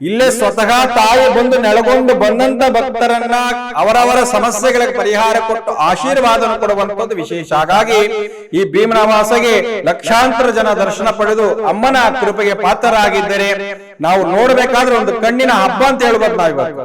ಇಲ್ಲೇ ಸ್ವತಃ ತಾಯಿ ಬಂದು ನೆಲಗೊಂಡು ಬಂದಂತ ಭಕ್ತರನ್ನ ಅವರವರ ಸಮಸ್ಯೆಗಳಿಗೆ ಪರಿಹಾರ ಕೊಟ್ಟು ಆಶೀರ್ವಾದ ಕೊಡುವಂತದ್ದು ವಿಶೇಷ. ಹಾಗಾಗಿ ಈ ಭೀಮನವಾಸಗೆ ಲಕ್ಷಾಂತರ ಜನ ದರ್ಶನ ಪಡೆದು ಅಮ್ಮನ ಕೃಪೆಗೆ ಪಾತ್ರರಾಗಿದ್ದರೆ ನಾವು ನೋಡಬೇಕಾದ್ರೆ ಒಂದು ಕಣ್ಣಿನ ಹಬ್ಬ ಅಂತ ಹೇಳ್ಬೋದು ನಾವಿವತ್ತು.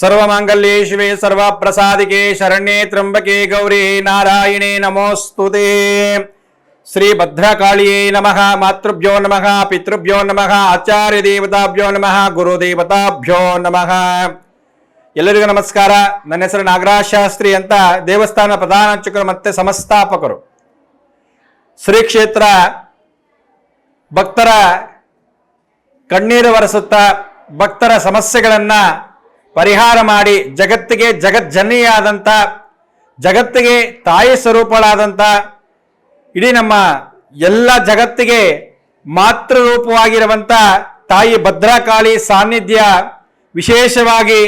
ಸರ್ವಮಾಂಗಲ್ಯೇ ಶಿವೆ ಸರ್ವ ಪ್ರಸಾದಿಕೆ ಶರಣ್ಯೇ ತ್ರಂಬಕೆ ಗೌರಿ ನಾರಾಯಣೇ ನಮೋಸ್ತುತೇ ಶ್ರೀ ಭದ್ರಕಾಳಿಯೇ ನಮಃ, ಮಾತೃಭ್ಯೋ ನಮಃ, ಪಿತೃಭ್ಯೋ ನಮಃ, ಆಚಾರ್ಯ ದೇವತಾಭ್ಯೋ ನಮಃ, ಗುರು ದೇವತಾಭ್ಯೋ ನಮಃ. ಎಲ್ಲರಿಗೂ ನಮಸ್ಕಾರ. ನನ್ನ ಹೆಸರು ನಾಗರಾಜ್ ಶಾಸ್ತ್ರಿ ಅಂತ ದೇವಸ್ಥಾನ ಪ್ರಧಾನ ಅರ್ಚಕರು ಮತ್ತೆ ಸಂಸ್ಥಾಪಕರು. ಶ್ರೀ ಕ್ಷೇತ್ರ ಭಕ್ತರ ಕಣ್ಣೀರು ಒರೆಸುತ್ತಾ ಭಕ್ತರ ಸಮಸ್ಯೆಗಳನ್ನ ಪರಿಹಾರ ಮಾಡಿ ಜಗತ್ತಿಗೆ ಜಗಜ್ಜನಿಯಾದಂಥ ಜಗತ್ತಿಗೆ ತಾಯಿ ಸ್ವರೂಪಗಳಾದಂಥ ಇಡೀ ನಮ್ಮ ಎಲ್ಲ ಜಗತ್ತಿಗೆ ಮಾತೃರೂಪವಾಗಿರುವಂಥ ತಾಯಿ ಭದ್ರಕಾಳಿ ಸಾನ್ನಿಧ್ಯ ವಿಶೇಷವಾಗಿ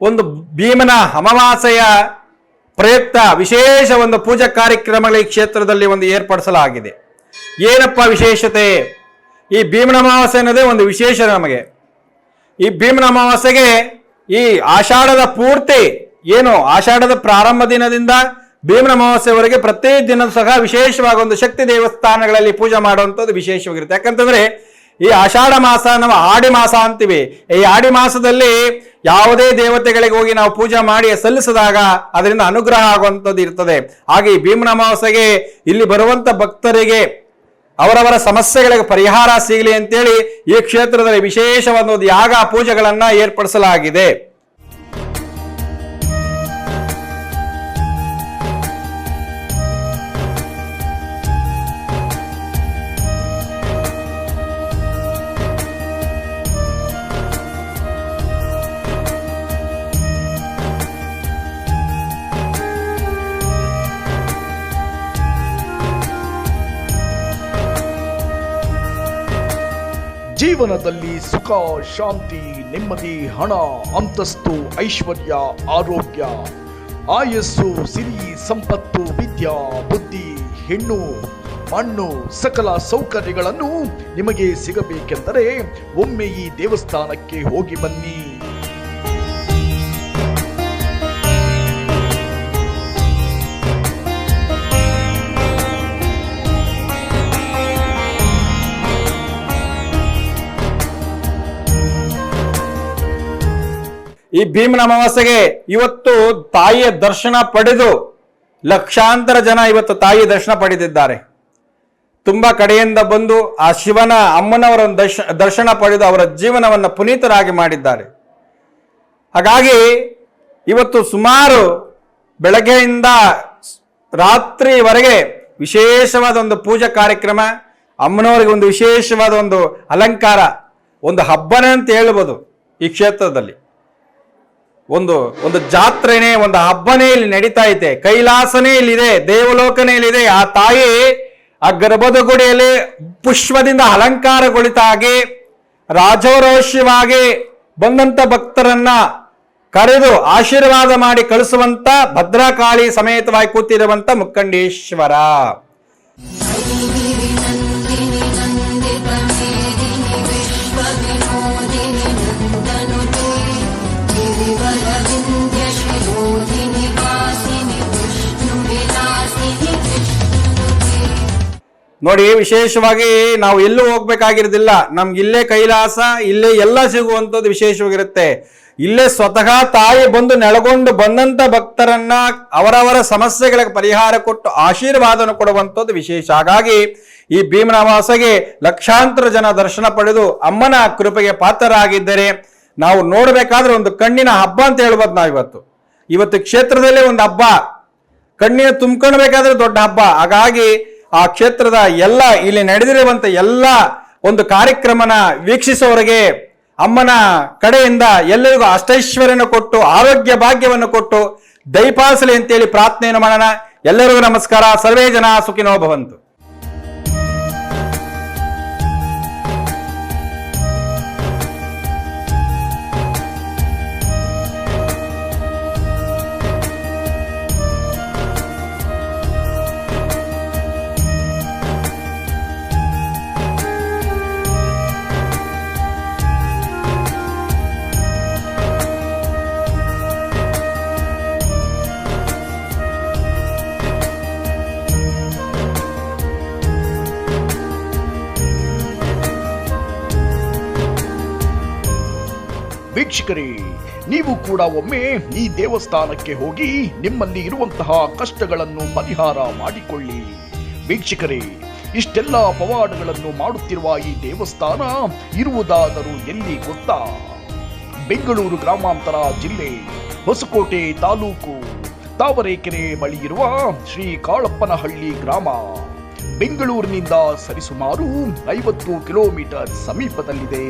ಒಂದು ಭೀಮನ ಅಮಾವಾಸ್ಯೆಯ ಪ್ರಯುಕ್ತ ವಿಶೇಷ ಒಂದು ಪೂಜಾ ಕಾರ್ಯಕ್ರಮಗಳ ಈ ಕ್ಷೇತ್ರದಲ್ಲಿ ಒಂದು ಏರ್ಪಡಿಸಲಾಗಿದೆ. ಏನಪ್ಪ ವಿಶೇಷತೆ? ಈ ಭೀಮನ ಅಮಾವಾಸ್ಯೆ ಅನ್ನೋದೇ ಒಂದು ವಿಶೇಷ ನಮಗೆ. ಈ ಭೀಮನ ಅಮಾವಾಸ್ಯೆಗೆ ಈ ಆಷಾಢದ ಪೂರ್ತಿ ಏನು ಆಷಾಢದ ಪ್ರಾರಂಭ ದಿನದಿಂದ ಭೀಮನ ಅಮಾವಾಸ್ಯವರೆಗೆ ಪ್ರತಿ ದಿನ ಸಹ ವಿಶೇಷವಾಗಿ ಒಂದು ಶಕ್ತಿ ದೇವಸ್ಥಾನಗಳಲ್ಲಿ ಪೂಜೆ ಮಾಡುವಂಥದ್ದು ವಿಶೇಷವಾಗಿರುತ್ತೆ. ಯಾಕಂತಂದ್ರೆ ಈ ಆಷಾಢ ಮಾಸ ನಾವು ಆಡಿ ಮಾಸ ಅಂತೀವಿ. ಈ ಆಡಿ ಮಾಸದಲ್ಲಿ ಯಾವುದೇ ದೇವತೆಗಳಿಗೆ ಹೋಗಿ ನಾವು ಪೂಜೆ ಮಾಡಿ ಸಲ್ಲಿಸಿದಾಗ ಅದರಿಂದ ಅನುಗ್ರಹ ಆಗುವಂಥದ್ದು ಇರ್ತದೆ. ಹಾಗೆ ಈ ಭೀಮನ ಅಮಾವಾಸ್ಯೆಗೆ ಇಲ್ಲಿ ಬರುವಂತ ಭಕ್ತರಿಗೆ ಅವರವರ ಸಮಸ್ಯೆಗಳಿಗೆ ಪರಿಹಾರ ಸಿಗಲಿ ಅಂತೇಳಿ ಈ ಕ್ಷೇತ್ರದಲ್ಲಿ ವಿಶೇಷವಾದ ಯಾಗ ಪೂಜೆಗಳನ್ನು ಏರ್ಪಡಿಸಲಾಗಿದೆ. ಜೀವನದಲ್ಲಿ ಸುಖ, ಶಾಂತಿ, ನೆಮ್ಮದಿ, ಹಣ, ಅಂತಸ್ತು, ಐಶ್ವರ್ಯ, ಆರೋಗ್ಯ, ಆಯಸ್ಸು, ಸಿರಿ, ಸಂಪತ್ತು, ವಿದ್ಯಾ, ಬುದ್ಧಿ, ಹೆಣ್ಣು, ಮಣ್ಣು, ಸಕಲ ಸೌಕರ್ಯಗಳನ್ನು ನಿಮಗೆ ಸಿಗಬೇಕೆಂದರೆ ಒಮ್ಮೆ ಈ ದೇವಸ್ಥಾನಕ್ಕೆ ಹೋಗಿ ಬನ್ನಿ. ಈ ಭೀಮನ ಅಮಾವಾಸ್ಯೆಗೆ ಇವತ್ತು ತಾಯಿಯ ದರ್ಶನ ಪಡೆದು ಲಕ್ಷಾಂತರ ಜನ ಇವತ್ತು ತಾಯಿಯ ದರ್ಶನ ಪಡೆದಿದ್ದಾರೆ. ತುಂಬಾ ಕಡೆಯಿಂದ ಬಂದು ಆ ಶಿವನ ಅಮ್ಮನವರ ದರ್ಶ, ದರ್ಶನ ಪಡೆದು ಅವರ ಜೀವನವನ್ನು ಪುನೀತರಾಗಿ ಮಾಡಿದ್ದಾರೆ. ಹಾಗಾಗಿ ಇವತ್ತು ಸುಮಾರು ಬೆಳಗ್ಗೆಯಿಂದ ರಾತ್ರಿವರೆಗೆ ವಿಶೇಷವಾದ ಒಂದು ಪೂಜಾ ಕಾರ್ಯಕ್ರಮ, ಅಮ್ಮನವರಿಗೆ ಒಂದು ವಿಶೇಷವಾದ ಒಂದು ಅಲಂಕಾರ, ಒಂದು ಹಬ್ಬನೇ ಅಂತ ಹೇಳ್ಬೋದು ಈ ಕ್ಷೇತ್ರದಲ್ಲಿ. ಒಂದು ಒಂದು ಜಾತ್ರೆನೇ, ಒಂದು ಹಬ್ಬನೇ ಇಲ್ಲಿ ನಡೀತಾ ಐತೆ. ಕೈಲಾಸನೇ ಇಲ್ಲಿದೆ, ದೇವಲೋಕನೇ ಇಲ್ಲಿದೆ. ಆ ತಾಯಿ ಆ ಗರ್ಭದ ಗುಡಿಯಲ್ಲಿ ಪುಷ್ಪದಿಂದ ಅಲಂಕಾರಗೊಳಿತಾಗಿ ರಾಜೋರೋಷ್ಯವಾಗಿ ಬಂದಂತ ಭಕ್ತರನ್ನ ಕರೆದು ಆಶೀರ್ವಾದ ಮಾಡಿ ಕಳಿಸುವಂತ ಭದ್ರಕಾಳಿ ಸಮೇತವಾಗಿ ಕೂತಿರುವಂತ ಮುಕ್ಕಂಡೇಶ್ವರ. ನೋಡಿ, ವಿಶೇಷವಾಗಿ ನಾವು ಎಲ್ಲೂ ಹೋಗ್ಬೇಕಾಗಿರೋದಿಲ್ಲ. ನಮ್ಗೆ ಇಲ್ಲೇ ಕೈಲಾಸ, ಇಲ್ಲೇ ಎಲ್ಲ ಸಿಗುವಂಥದ್ದು ವಿಶೇಷವಾಗಿರುತ್ತೆ. ಇಲ್ಲೇ ಸ್ವತಃ ತಾಯಿ ಬಂದು ನೆಲಗೊಂಡು ಬಂದಂತ ಭಕ್ತರನ್ನ ಅವರವರ ಸಮಸ್ಯೆಗಳಿಗೆ ಪರಿಹಾರ ಕೊಟ್ಟು ಆಶೀರ್ವಾದನ ಕೊಡುವಂಥದ್ದು ವಿಶೇಷ. ಹಾಗಾಗಿ ಈ ಭೀಮನವಾಸಗೆ ಲಕ್ಷಾಂತರ ಜನ ದರ್ಶನ ಪಡೆದು ಅಮ್ಮನ ಕೃಪೆಗೆ ಪಾತ್ರರಾಗಿದ್ದರೆ ನಾವು ನೋಡಬೇಕಾದ್ರೆ ಒಂದು ಕಣ್ಣಿನ ಹಬ್ಬ ಅಂತ ಹೇಳ್ಬೋದು ನಾವು ಇವತ್ತು ಇವತ್ತು ಕ್ಷೇತ್ರದಲ್ಲೇ ಒಂದು ಹಬ್ಬ. ಕಣ್ಣಿನ ತುಂಬ್ಕೊಳ್ಬೇಕಾದ್ರೆ ದೊಡ್ಡ ಹಬ್ಬ. ಹಾಗಾಗಿ ಆ ಕ್ಷೇತ್ರದ ಎಲ್ಲ ಇಲ್ಲಿ ನಡೆದಿರುವಂತ ಎಲ್ಲ ಒಂದು ಕಾರ್ಯಕ್ರಮನ ವೀಕ್ಷಿಸೋರಿಗೆ ಅಮ್ಮನ ಕಡೆಯಿಂದ ಎಲ್ಲರಿಗೂ ಅಷ್ಟೈಶ್ವರ್ಯನ ಕೊಟ್ಟು, ಆರೋಗ್ಯ ಭಾಗ್ಯವನ್ನು ಕೊಟ್ಟು ದೈಪಾಸಲಿ ಅಂತೇಳಿ ಪ್ರಾರ್ಥನೆಯನ್ನು ಮಾಡೋಣ. ಎಲ್ಲರಿಗೂ ನಮಸ್ಕಾರ. ಸರ್ವೇ ಜನ ಸುಖಿನೋ ಭವಂತು. ವೀಕ್ಷಕರೇ, ನೀವು ಕೂಡ ಒಮ್ಮೆ ಈ ದೇವಸ್ಥಾನಕ್ಕೆ ಹೋಗಿ ನಿಮ್ಮಲ್ಲಿ ಇರುವಂತಹ ಕಷ್ಟಗಳನ್ನು ಪರಿಹಾರ ಮಾಡಿಕೊಳ್ಳಿ. ವೀಕ್ಷಕರೇ, ಇಷ್ಟೆಲ್ಲ ಪವಾಡಗಳನ್ನು ಮಾಡುತ್ತಿರುವ ಈ ದೇವಸ್ಥಾನ ಇರುವುದಾದರೂ ಎಲ್ಲಿ ಗೊತ್ತಾ? ಬೆಂಗಳೂರು ಗ್ರಾಮಾಂತರ ಜಿಲ್ಲೆ, ಹೊಸಕೋಟೆ ತಾಲೂಕು, ತಾವರೆಕೆರೆ ಬಳಿ ಇರುವ ಶ್ರೀ ಕಾಳಪ್ಪನಹಳ್ಳಿ ಗ್ರಾಮ. ಬೆಂಗಳೂರಿನಿಂದ ಸರಿಸುಮಾರು ಐವತ್ತು ಕಿಲೋಮೀಟರ್ ಸಮೀಪದಲ್ಲಿದೆ.